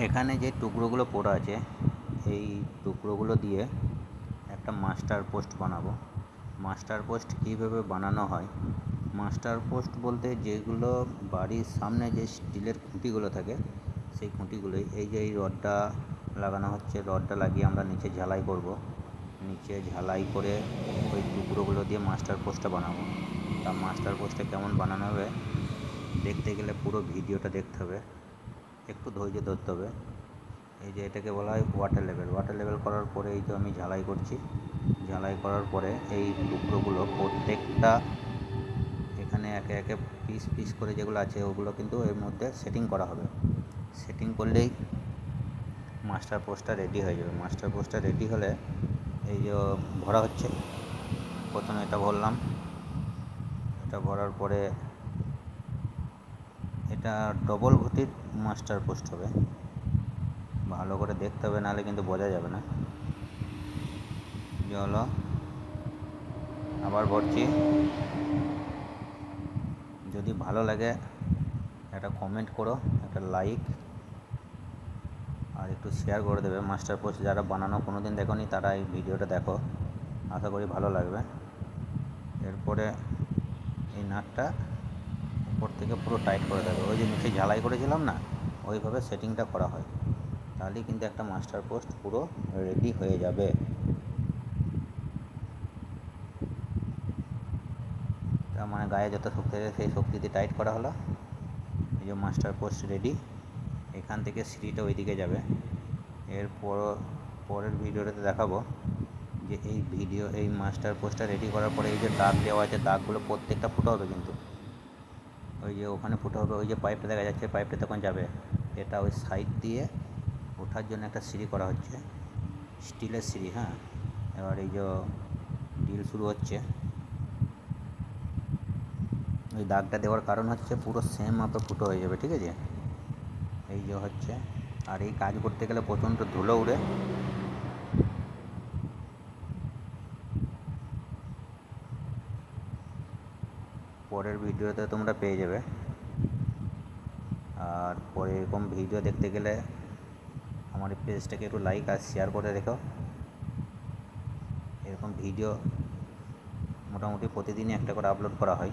এখানে যে টুকরোগুলো পড়ে আছে, এই টুকরোগুলো দিয়ে একটা মাস্টার পোস্ট বানাবো। মাস্টার পোস্ট কীভাবে বানানো হয়? মাস্টার পোস্ট বলতে যেগুলো বাড়ির সামনে যে স্টিলের খুঁটিগুলো থাকে, সেই খুঁটিগুলোই। এই যে এই রডটা লাগানো হচ্ছে, রডটা লাগিয়ে আমরা নিচে ঝালাই করব। নিচে ঝালাই করে ওই টুকরোগুলো দিয়ে মাস্টার পোস্টটা বানাবো। তা মাস্টার পোস্টটা কেমন বানানো হবে, দেখতে গেলে পুরো ভিডিওটা দেখতে হবে। একটু ধৈর্য ধরতে হবে। এই যে এটাকে বলা হয় ওয়াটার লেভেল ওয়াটার লেভেল করার পরে এই তো আমি ঝালাই করছি। ঝালাই করার পরে এই টুকরোগুলো প্রত্যেকটা এখানে একে একে পিস পিস করে যেগুলো আছে, ওগুলো কিন্তু এর মধ্যে সেটিং করা হবে। সেটিং করলেই মাস্টার পোস্টটা রেডি হয়ে যাবে। মাস্টার পোস্টটা রেডি হলে এই যে ভরা হচ্ছে। প্রথমে এটা ভরলাম। এটা ভরার পরে এটা ডবল ঘটির মাস্টার পোস্ট হবে। ভালো করে দেখতে হবে, নাহলে কিন্তু বোঝা যাবে না। হলো। আবার ভরছি। যদি ভালো লাগে, একটা কমেন্ট করো, একটা লাইক আর একটু শেয়ার করে দেবে মাস্টার পোস্ট যারা বানানো কোনো দিন দেখোনি, তারা এই ভিডিওটা দেখো। আশা করি ভালো লাগবে। এরপরে এই নাটটা উপর থেকে পুরো টাইট করে দেবে। ওই যে নিচে ঝালাই করেছিলাম না, ওইভাবে সেটিংটা করা হয়। তাহলেই কিন্তু একটা মাস্টার পোস্ট পুরো রেডি হয়ে যাবে। তার মানে গায়ে যত শক্তি আছে, সেই শক্তি দিয়ে টাইট করা হলো। এই যে মাস্টার পোস্ট রেডি। এখান থেকে সিঁড়িটা ওইদিকে যাবে। এরপর পরের ভিডিওটাতে দেখাবো যে এই ভিডিও, এই মাস্টার পোস্টটা রেডি করার পরে এই যে দাগ দেওয়া আছে, দাগগুলো প্রত্যেকটা ফুটো হবে কিন্তু। ওই যে ওখানে ফুটো হবে, ওই যে পাইপটা দেখা যাচ্ছে, পাইপটা তখন যাবে। এটা ওই সাইড দিয়ে ওঠার জন্য একটা সিঁড়ি করা হচ্ছে, স্টিলের সিঁড়ি হ্যাঁ? এবার এই যে ডিল শুরু হচ্ছে। ওই দাগটা দেওয়ার কারণ হচ্ছে পুরো সেম মাপে ফুটো হয়ে যাবে, ঠিক আছে? এই যে হচ্ছে, আর এই কাজ করতে গেলে প্রচণ্ড ধুলো উড়ে। পরের ভিডিওতে তোমরা পেয়ে যাবে। আর পরে এরকম ভিডিও দেখতে গেলে আমার এই পেজটাকে একটু লাইক আর শেয়ার করে রেখো। এরকম ভিডিও মোটামুটি প্রতিদিনই একটা করে আপলোড করা হয়।